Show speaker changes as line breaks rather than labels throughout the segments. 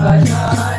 Bajar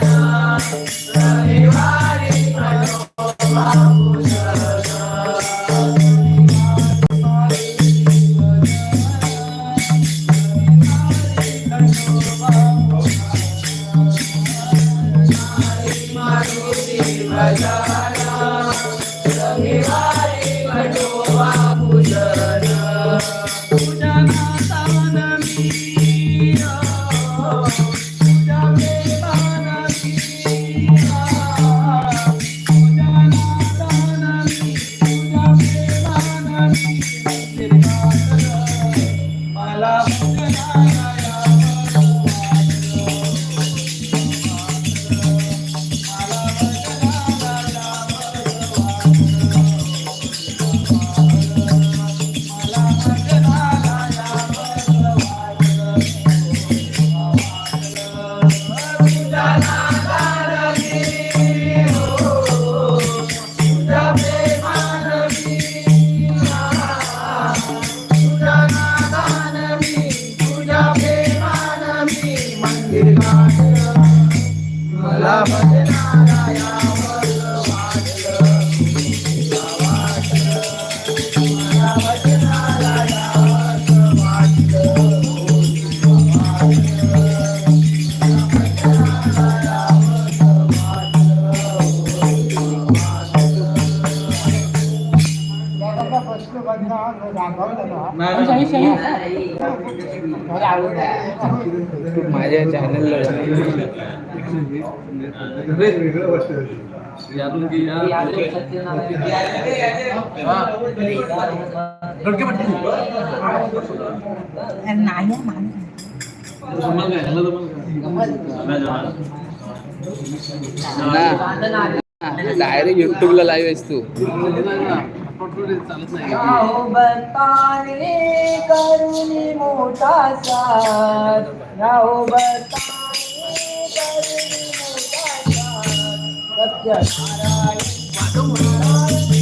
माझ्या चॅनलला direct युट्यूबला लाईव्ह आहेस तू.
राहो करुणी मोठा
That's good.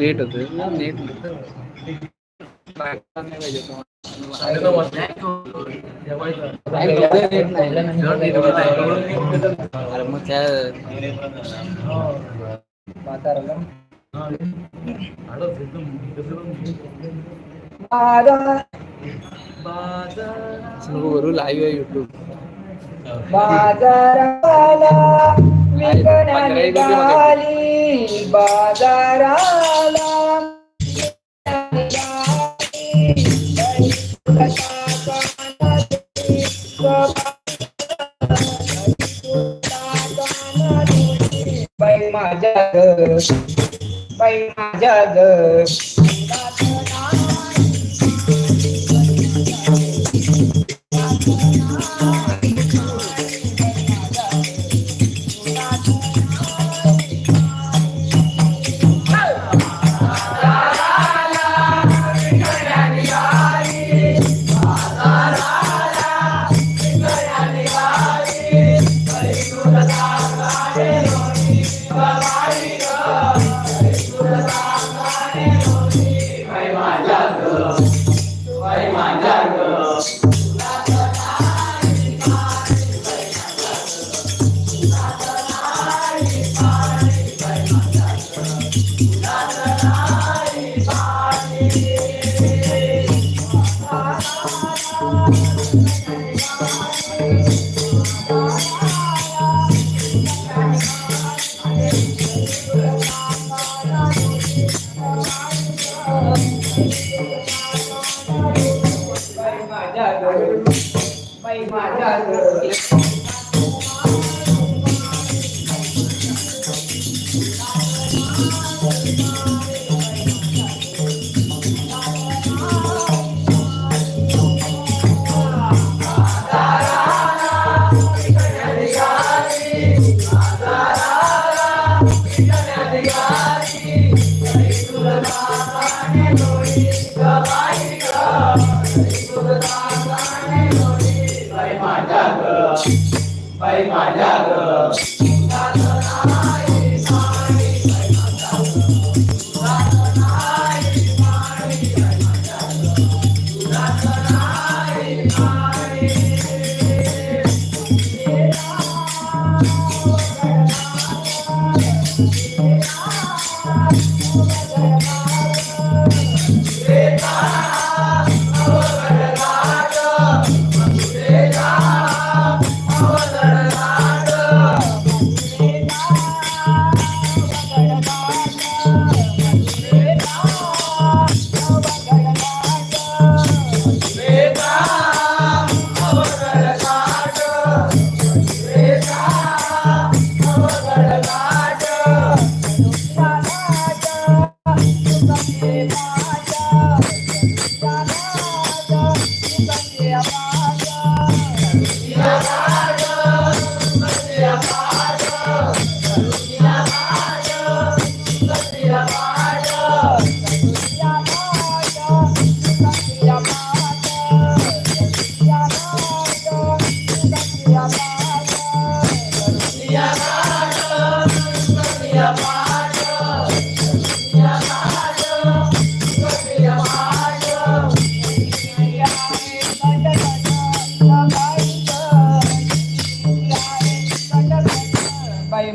లేట్ అవుతుంది లేట్ ஒரு
லைவ் யூடியூப் निघाली बाजाराला माझ्या ग बाई माझ्या Thank you. Bye.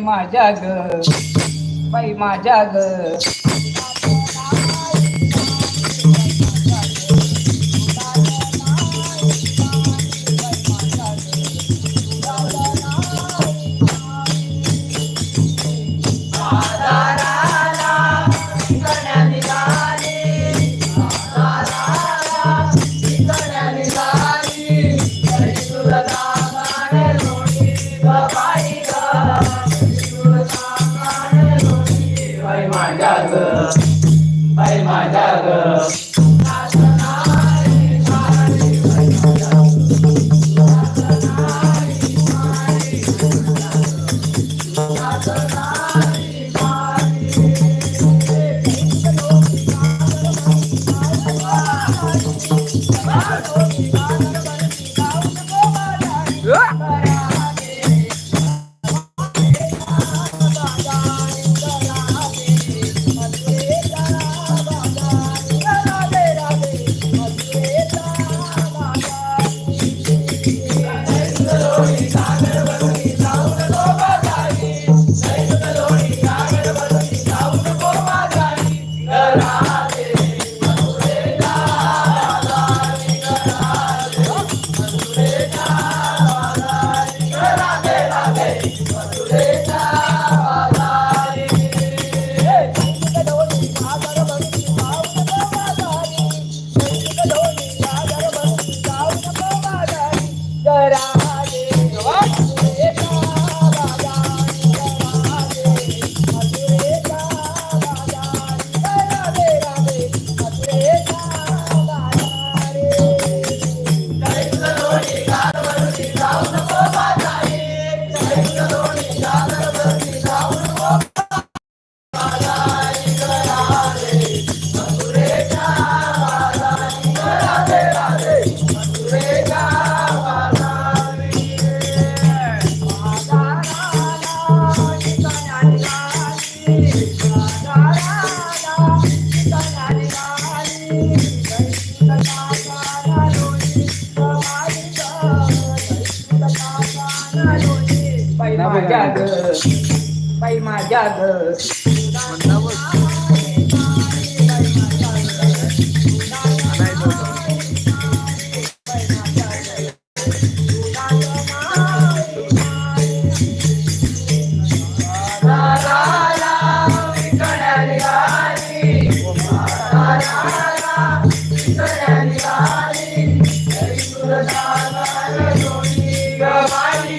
माझ्या ग बाई माझ्या ग. माझ्या ग. बाई माझ्या ग. बाई माझ्या ग बाई माझ्या ग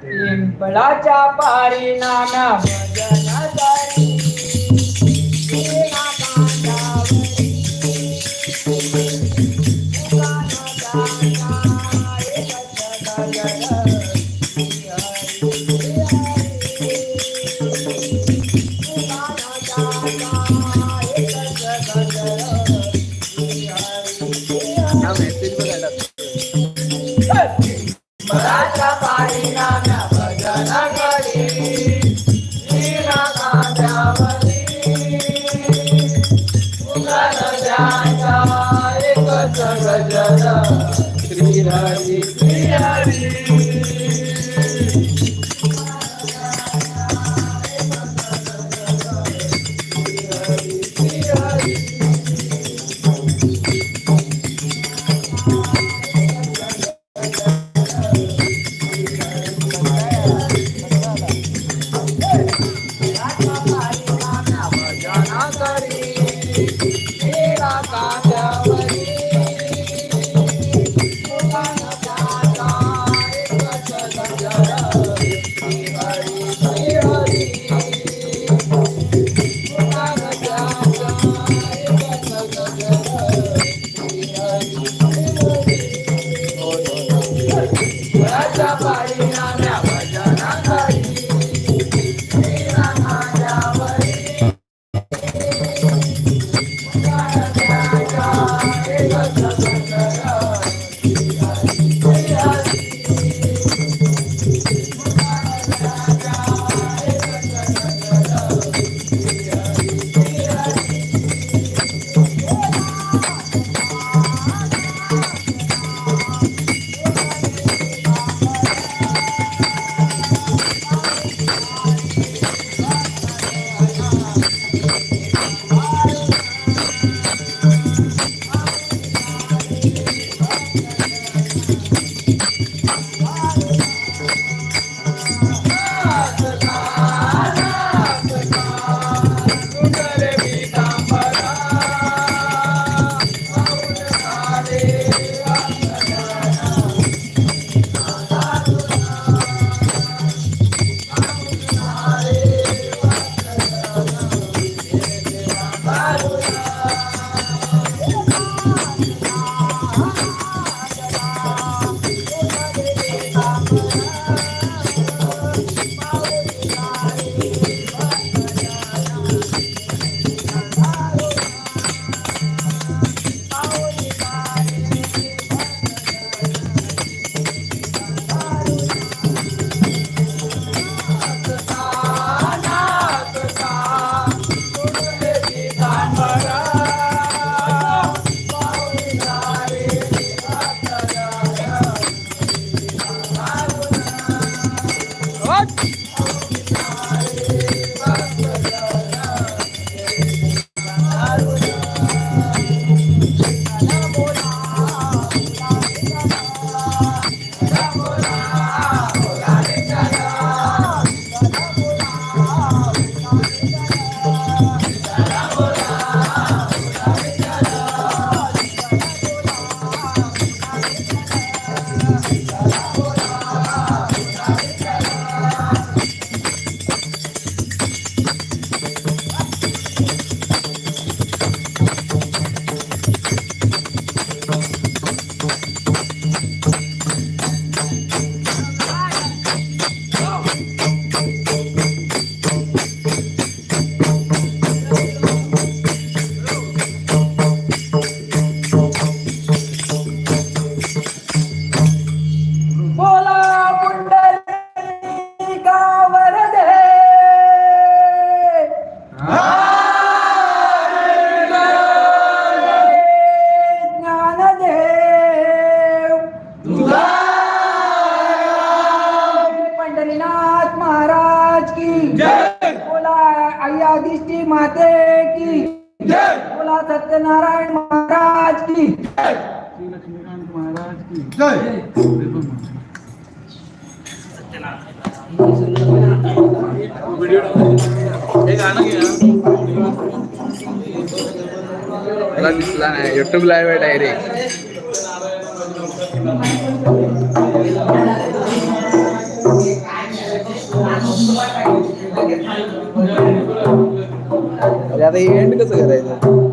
पिंपळाच्या पारी नाना भजन मराठा पारी
Thank
you. Uh-huh. महाराज की
मला दिसला नाही युट्यूब लाईव्ह आहे डायरेक्ट अरे आता इव्हेंट कसं करायचं